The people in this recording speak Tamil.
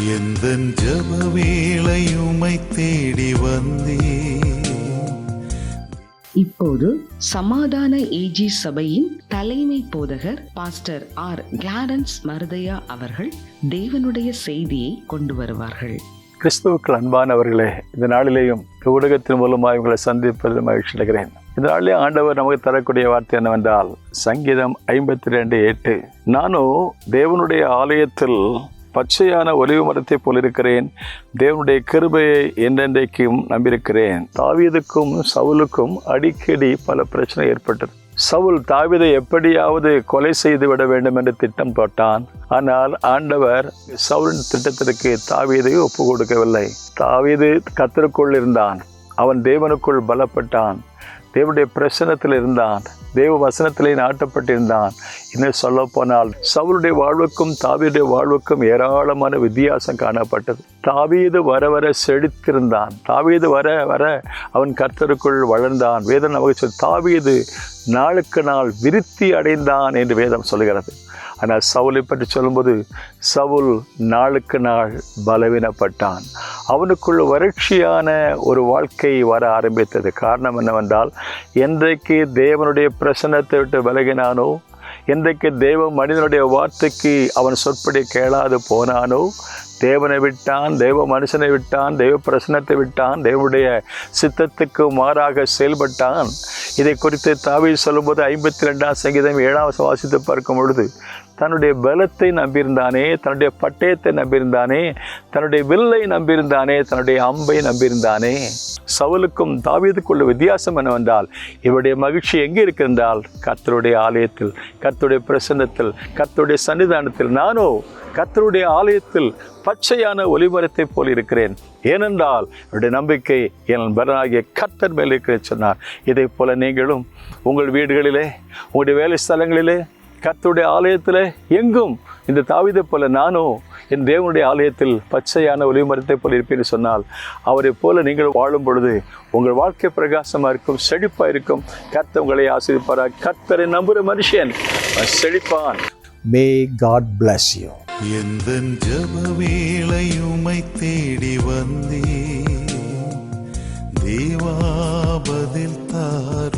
எந்த ஜப வேளையுமை தேடி வந்தே. இப்போது சமாதான ஏஜி சபையின் தலைமை போதகர் பாஸ்டர் ஆர் கிளாரன்ஸ் மருதையா அவர்கள் தேவனுடைய செய்தியை கொண்டு வருவார்கள். கிறிஸ்துவுக்கள் அன்பானவர்களே இந்த நாளிலேயும் ஊடகத்தின் மூலமாக உங்களை சந்திப்பதில் மகிழ்ச்சி அடைகிறேன். இந்த நாளிலே ஆண்டவர் நமக்கு தரக்கூடிய வார்த்தை என்னவென்றால் சங்கீதம் ஐம்பத்தி ரெண்டு எட்டு. நானும் தேவனுடைய ஆலயத்தில் பச்சையான ஒலிவு மரத்தை போல் இருக்கிறேன். தேவனுடைய கிருபையை என்றென்றைக்கும் நம்பியிருக்கிறேன். தாவீதுக்கும் சவுலுக்கும் அடிக்கடி பல பிரச்சனை ஏற்பட்டது. சவுல் தாவீதை எப்படியாவது கொலை செய்து விட வேண்டும் என்று திட்டம் போட்டான். ஆனால் ஆண்டவர் சவுலின் திட்டத்திற்கு தாவீதை ஒப்பு கொடுக்கவில்லை. தாவீது கத்தருக்குள் இருந்தான். அவன் தேவனுக்குள் பலப்பட்டான். தேவனுடைய பிரசனத்தில் இருந்தான். தேவ வசனத்திலே நாட்டப்பட்டிருந்தான். இன்னும் சொல்ல போனால் சவுளுடைய வாழ்வுக்கும் தாவீருடைய வாழ்வுக்கும் ஏராளமான வித்தியாசம் காணப்பட்டது. தாவீது வர வர செழித்திருந்தான். தாவீது வர வர அவன் கர்த்தருக்குள் வளர்ந்தான். வேதம் நமக்கு சொல் தாவீது நாளுக்கு நாள் விருத்தி அடைந்தான் என்று வேதம் சொல்கிறது ஆனால் சவுலை பற்றி சொல்லும்போது சவுல் நாளுக்கு நாள் பலவீனப்பட்டான். அவனுக்குள் வறட்சியான ஒரு வாழ்க்கை வர ஆரம்பித்தது. காரணம் என்னவென்றால் என்றைக்கு தேவனுடைய பிரசன்னத்தை விட்டு விலகினானோ என்றைக்கு தேவ மனிதனுடைய வார்த்தைக்கு அவன் சொற்படி கேளாது போனானோ தேவனை விட்டான் தேவ மனுஷனை விட்டான் தெய்வ பிரசனத்தை விட்டான் தேவனுடைய சித்தத்துக்கு மாறாக செயல்பட்டான். இதை குறித்து தாவி சொல்லும்போது ஐம்பத்தி ரெண்டாம் சங்கீதம் ஏழாம் வாசித்து பார்க்கும் பொழுது தன்னுடைய பலத்தை நம்பியிருந்தானே தன்னுடைய பட்டயத்தை நம்பியிருந்தானே தன்னுடைய வில்லை நம்பியிருந்தானே தன்னுடைய அம்பை நம்பியிருந்தானே. சவுலுக்கும் தாவீதுக்குள்ள வித்தியாசம் என்னவென்றால் இவருடைய மகிழ்ச்சி எங்கே இருக்கின்றால் கத்தருடைய ஆலயத்தில் கத்தருடைய பிரசன்னத்தில் கத்தருடைய சன்னிதானத்தில். நானோ கத்தருடைய ஆலயத்தில் பச்சையான ஒளிமரத்தை போல் இருக்கிறேன். ஏனென்றால் என்னுடைய நம்பிக்கை என் பலனாகிய கத்தர் மேல் இருக்கிறேன் சொன்னார். இதை போல நீங்களும் உங்கள் வீடுகளிலே உங்களுடைய வேலை ஸ்தலங்களிலே கர்த்தருடைய ஆலயத்தில் எங்கும் இந்த தாவிதை போல நானும் என் தேவனுடைய ஆலயத்தில் பச்சையான ஒளிமரத்தை போல இருப்பேன்னு சொன்னால் அவரை போல நீங்கள் வாழும் பொழுது உங்கள் வாழ்க்கை பிரகாசமாக இருக்கும் செழிப்பாக இருக்கும். கர்த்தர் உங்களை ஆசிரிப்பாராக கர்த்தரை நம்புகிற மனுஷன் செழிப்பான். May God bless you. எந்த ஜப வேளையுமை தேடி வந்தே தேவா பதில் தாருமே